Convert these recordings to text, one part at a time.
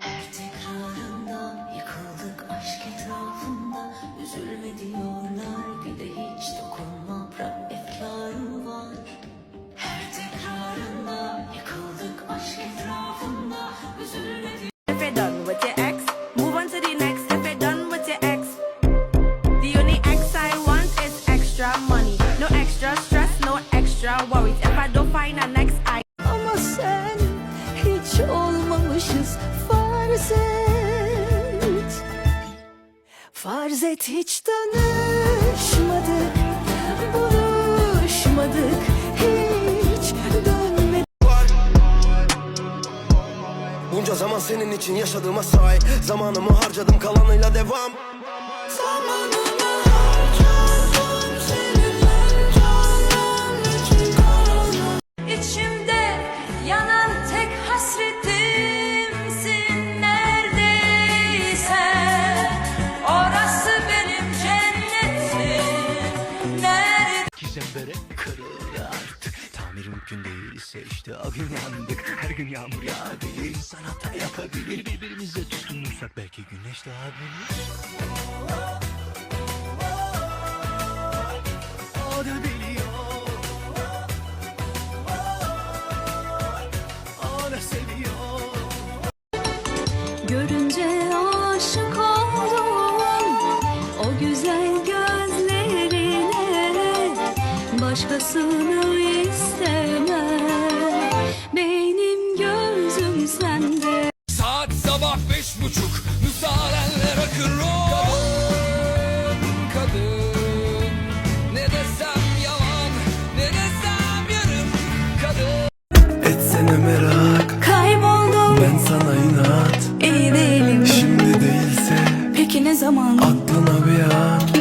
Her tekrarında yıkıldık aşk etrafında Üzülme diyorlar bir de hiç dokunma bırak efkarı var Her tekrarında yıkıldık aşk etrafında Üzülme diyorlar done with your ex, move on to the next. If you're done with your ex, the only ex I want is extra money. No extra stress, no extra worries. If I don't find a farz et. Farz et hiç tanışmadık Buluşmadık hiç dönmedik. Bunca zaman senin için yaşadığıma sahip Zamanımı harcadım kalanıyla devam Zembere kırıldı artık. Tamir mümkün değilse işte o gün yandık. Her gün yağmur yağabilir İnsan hata yapabilir. Birbirimize tutunursak belki güneş doğabilir O da biliyor O da seviyor. Görünce aşık oldum. O güzel Başkasını istemem. Benim gözüm sende. Saat sabah beş buçuk. Müsaadenle rock'n'roll Kadın, kadın. Ne desem yalan Ne desem yarım Kadın. Etsene merak. Kayboldum. Ben sana inat. İyi değilim. Şimdi değilse Peki ne zaman? Aklına bir an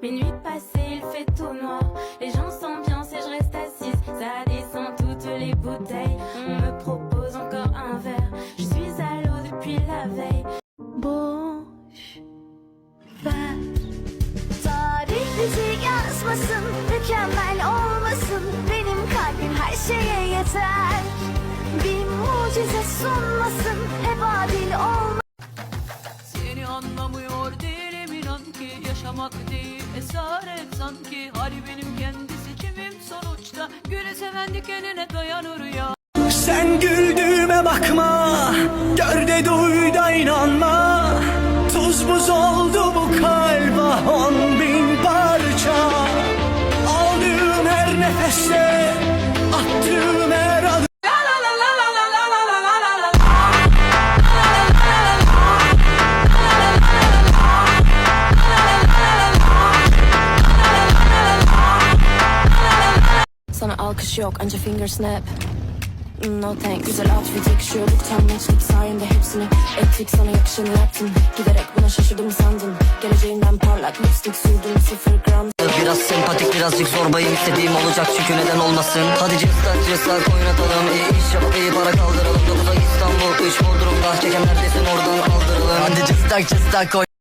Minuit passé, il fait tout noir. Les gens s'ambiancent et je reste assise. Ça descend toutes les bouteilles. On me propose encore un verre. Je suis à l'eau depuis la veille. boş Yaşamak değil esaret sanki. Hali benim kendi seçimim sonuçta. Güle seven dikenine dayanır ya. Sen güldüğüme bakma Gör de duy inanma. Tuz buz oldu bu kalp ah on bin parça. Aldığım her nefeste Attığım her Sana alkış yok. Anca finger snap. No thank Güzel outfit yakışıyorduk tam gençlik sayende hepsini Ettik. Sana yakışanı yaptım. Giderek buna şaşırdım sandım. Geleceğinden parlak lipstick sürdüm. Sıfır gram. Biraz sempatik birazcık zorbayım istediğim olacak. Çünkü neden olmasın? Hadi cıstak cıstak oynatalım iyi iş yap iyi para kaldıralım. 9'a İstanbul 3 Bodrum'da. Çeken neredesin oradan aldıralım Hadi cıstak cıstak oy